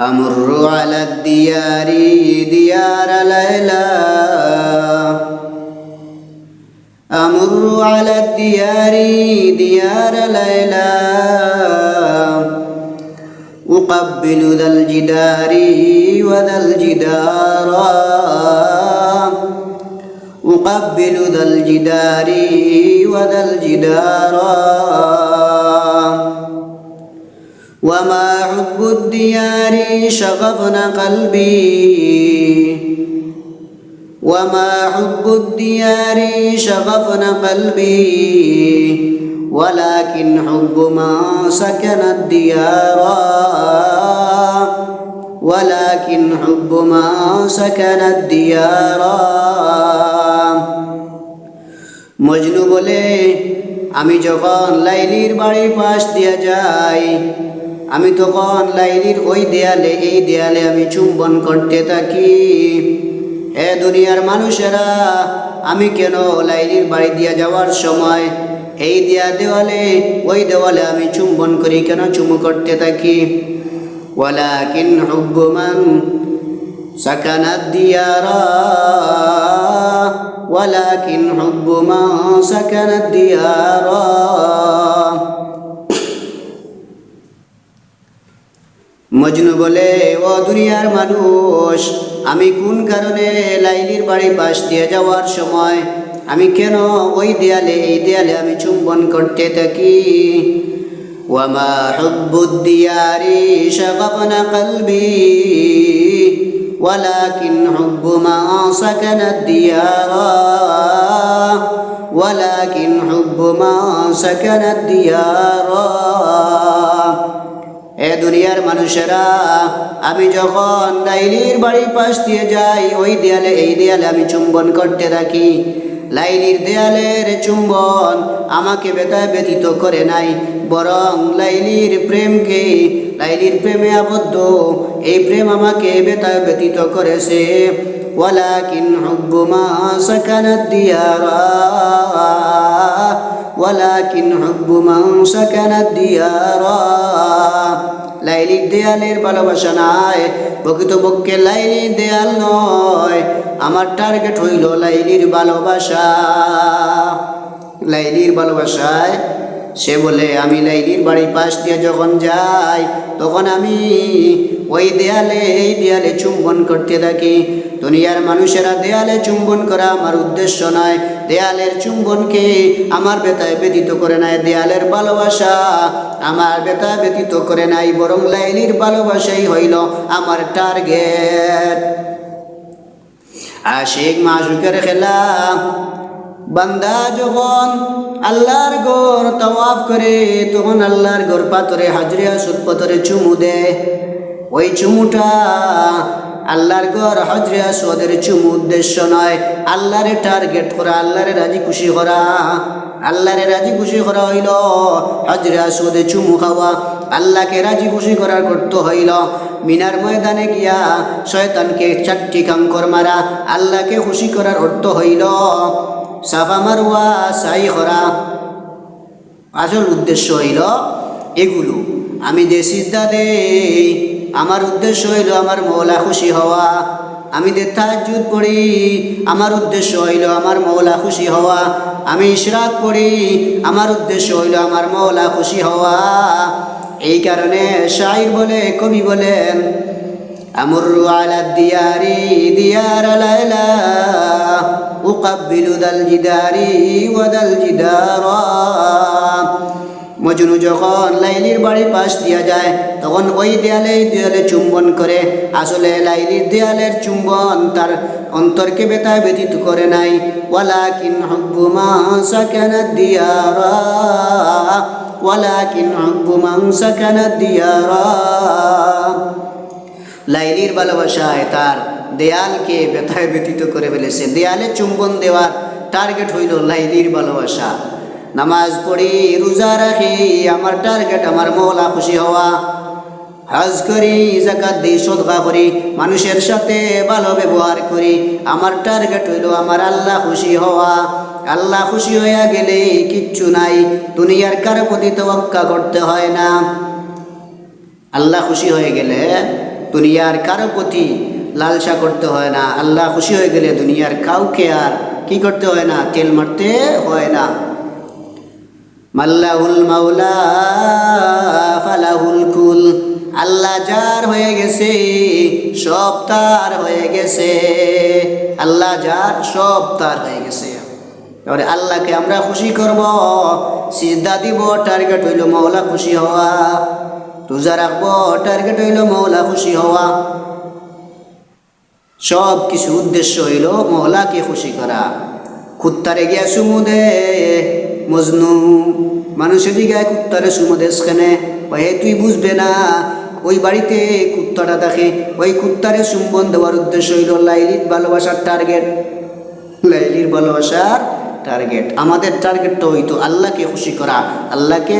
أمر على الديار ديار ليلى. أمر على الديار ديار ليلى. أقبل ذا الجدار وذا الجدار. أقبل ذا الجدار وذا الجدار. وما حب الديار شغفنا قلبي وما حب الديار شغفنا قلبي ولكن حب من سكن الديار ولكن حب من سكن الديار মজনু বলে আমি যখন লাইলির বাড়ির পাশ দিয়ে যাই আমি তখন লাইলির ওই দেয়ালে, এই দেয়ালে আমি চুম্বন করতে থাকি। হে দুনিয়ার মানুষেরা, আমি কেন লাইলির বাড়ি দিয়ে যাওয়ার সময় এই দেয়া দেওয়ালে, ওই দেওয়ালে আমি চুম্বন করি কেন চুমু করতে থাকি? ওয়ালাকিন হুব্বুমান সাকানাত দিয়ারা, ওয়ালাকিন হুব্বুমান সাকানাত দিয়ারা। মজনু বলে, ও দুনিয়ার মানুষ, আমি কোন কারণে লাইলির বাড়ি পাশ দিয়ে যাওয়ার সময় আমি কেন ওই দেয়ালে, এই দেয়ালে আমি চুম্বন করতে থাকি? ও ওয়ামা হব্বুদ্দিয়ারি শাগাবনা কলবি, ওয়ালাকিন হব্বু মা সাকানাত ওয়ালা কিন হব্বু মা সাকানাত দিয়ারা। দুনিয়ার মানুষেরা, আমি যখন লাইলির বাড়ির পাশ দিয়ে যাই, ওই দেয়ালে, এই দেয়ালে আমি চুম্বন করতে থাকি। লাইলির দেয়ালের চুম্বন আমাকে বেতা ব্যতীত করে নাই, বরং লাইলির প্রেমকে, লাইলির প্রেমে আবদ্ধ, এই প্রেম আমাকে বেতা ব্যতীত করেছে। ওয়ালাকিন হব্বুমা সাকানাত দিয়ারা, ওয়ালাকিন হব্বুমা সাকানাত দিয়ারা। লাইলির দেয়ালের ভালোবাসা নাই। প্রকৃতপক্ষে লাইলির দেয়াল নয়। আমার টার্গেট হইল লাইলির ভালোবাসা। লাইলির ভালোবাসায় সে বলে, আমি লাইলির বাড়ির পাশ দিয়ে যখন যাই, তখন আমি ওই দেয়ালে, এই দেয়ালে চুম্বন করতে থাকি। দুনিয়ার মানুষেরা দেয়ালে চুম্বন করা আমার উদ্দেশ্য নয়। দেয়ালের চুম্বনকে আমার বেতায় ব্যতীত করে নাই। দেয়ালের ভালোবাসা আমার বেতা ব্যতীত করে নাই, বরং লাইলির ভালোবাসাই হইল আমার টার্গেট। আশিক মাসুকের খেলা, বান্দা যখন আল্লাহর গোর তওয়াফ করে, তখন আল্লাহর গোর পাথরে, হাজরিয়া সুদ পাথরে চুমু দেয়। ওই চুমুটা আল্লাহর ঘর হজরিয়া সোদের চুমু উদ্দেশ্য নয়। আল্লাহরে টার্গেট করা, আল্লাহরে রাজি খুশি করা। আল্লাহরে রাজি খুশি করা হইল হজরিয়া সোদে চুমু খাওয়া। আল্লাহকে রাজি খুশি করার করতে হইল। মিনার ময়দানে গিয়া শয়তানকে চারটি কাঙ্কর মারা। আল্লাহকে খুশি করার অর্থ হইল, সাফা মারুয়া সাই করা। আসল উদ্দেশ্য হইল এগুলো। আমি যে সিদ্ধা দেই আমার উদ্দেশ্য হইল আমার মৌলা খুশি হওয়া। আমি যে তাহাজুদ পড়ি, আমার উদ্দেশ্য হইল আমার মৌলা খুশি হওয়া। আমি ইশরাক পড়ি, আমার উদ্দেশ্য হইল আমার মৌলা খুশি হওয়া। এই কারণে শাইর বলে, কবি বলেন, আমর আলা দিয়ারি দিয়ার লাইলা, উকাব্বিলু দাল জিদারি ওয়াদাল জিদারা। মজনু যখন লাইলির বাড়ির পাশ দিয়া যায়, তখন ওই দেয়ালে দেয়ালে চুম্বন করে। আসলে লাইলির দেয়ালের চুম্বন তার অন্তরকে বেতায় ব্যতীত করে নাই। ওয়ালাকিন হব্বু মা সাকানা দিয়ারা। ওয়ালাকিন হব্বু মান সাকানা দিয়ারা। লাইলির ভালোবাসায় তার দেয়ালকে ব্যথায় ব্যতীত করে ফেলেছে। দেয়ালে চুম্বন দেওয়ার টার্গেট হইল লাইলির ভালোবাসা। নামাজ পড়ি, রোজা রাখি, আমার টার্গেট আমার মৌলা খুশি হওয়া। হজ করি, জাকাত দিই, সদকা করি, মানুষের সাথে ভালো ব্যবহার করি। আমার টার্গেট হইল আমার আল্লাহ খুশি হওয়া। আল্লাহ খুশি হইয়া গেলে কিচ্ছু নাই, দুনিয়ার কারও প্রতি তোয়াক্কা করতে হয় না। আল্লাহ খুশি হয়ে গেলে দুনিয়ার কারও প্রতি লালসা করতে হয় না। আল্লাহ খুশি হয়ে গেলে দুনিয়ার কাউকে আর কি করতে হয় না, তেল মারতে হয় না। মাল্লাহুল মাওলা ফালাহুল কুল। আল্লাহ যার হয়ে গেছে, সব তার হয়ে গেছে। আল্লাহ যার, সব তার হয়ে গেছে। তাহলে আল্লাহকে আমরা খুশি করব সিজদা দিব টার্গেট হইল মৌলা খুশি হওয়া। রোজা রাখব টার্গেট হইল মৌলা খুশি হওয়া। সব কিছু উদ্দেশ্য হইল মহলাকে খুশি করা। কুত্তারে গিয়া সুমু দে মজনু। মানুষের দিকে কুত্তারে সুমদেশ কেনে হে তুই বুঝবে না, ওই বাড়িতে কুত্তাটা দেখে। ওই কুত্তারে চুম্বন দেওয়ার উদ্দেশ্য হইল লাইলির ভালোবাসার টার্গেট লাইলির ভালোবাসার টার্গেট আমাদের টার্গেটটা হইতো আল্লাহকে খুশি করা, আল্লাহকে